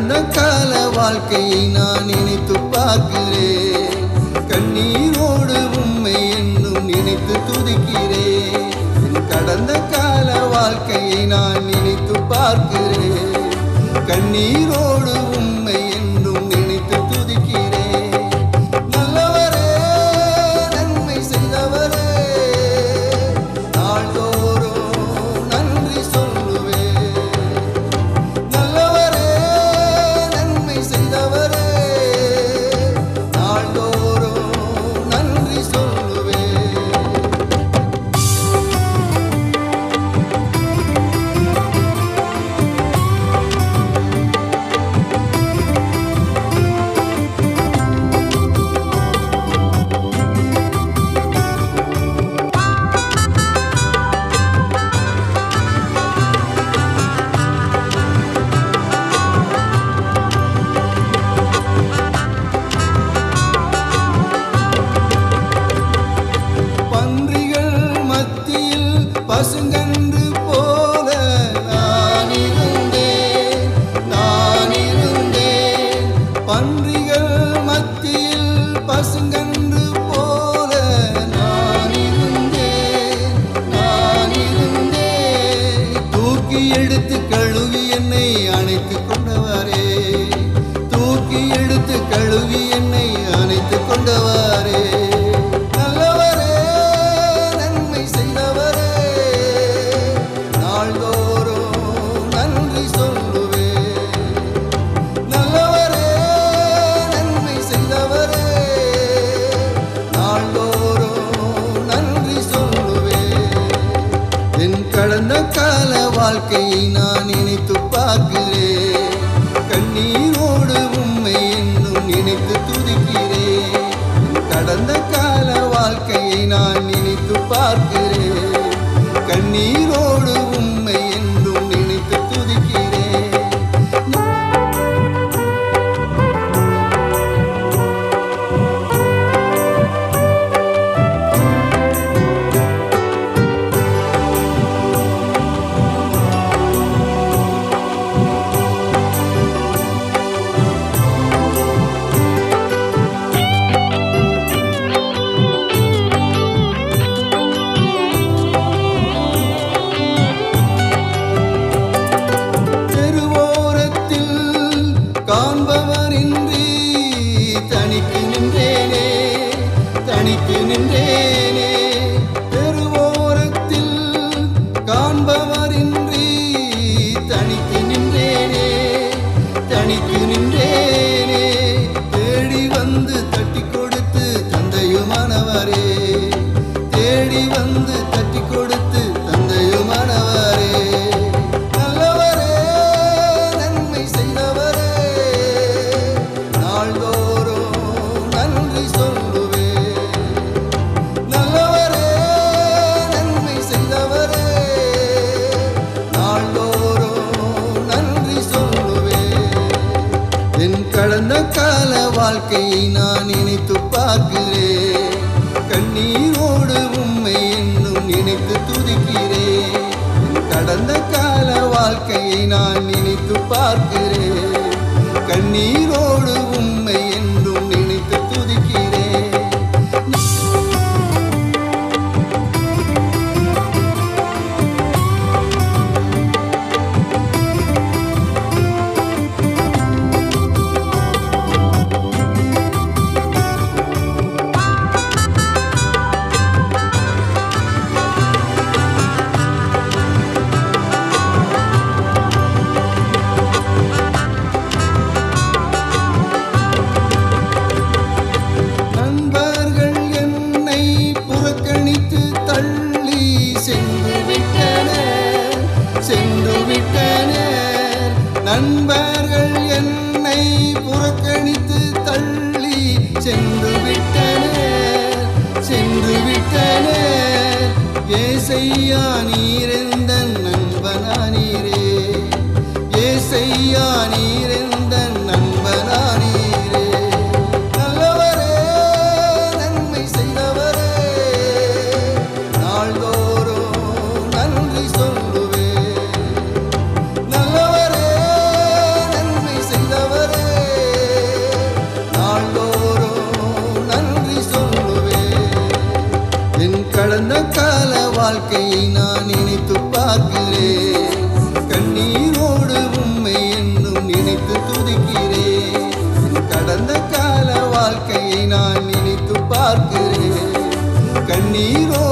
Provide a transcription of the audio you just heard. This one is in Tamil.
கடந்த கால வாழ்க்கையை நான் நினைத்து பார்க்கிறேன். கண்ணீரோடு உண்மை என்னும் நினைத்து துதிக்கிறேன். என் கடந்த கால வாழ்க்கையை நான் நினைத்து பார்க்கிறேன். கண்ணீரோடு உண்மை எடுத்து கழுவி என்னை அணைத்துக் வாழ்க்கையை நான் நினைத்து பார்க்கிறேன். கண்ணீரோடு உண்மை என்னும் நினைத்து துதிக்கிறேன். கடந்த கால வாழ்க்கையை நான் நினைத்து பார்க்கிறேன். கண்ணீரோ தனித்து வாழ்க்கையை நான் நினைத்து பார்க்கிறேன். கண்ணீரோடு உண்மை என்னும் நினைத்து துதிக்கிறேன். கடந்த கால வாழ்க்கையை நான் நினைத்து பார்க்கிறேன். கண்ணீர் நண்பர்கள் என்னை புறக்கணித்து தள்ளி சென்று விட்டனர் சென்று விட்டனர் ஏசையா நான் நினைத்து பார்க்கிறேன். கண்ணீரோடு உண்மை என்னும் நினைத்து துதிக்கிறேன். கடந்த கால வாழ்க்கையை நான் நினைத்து பார்க்கிறேன். கண்ணீரோடு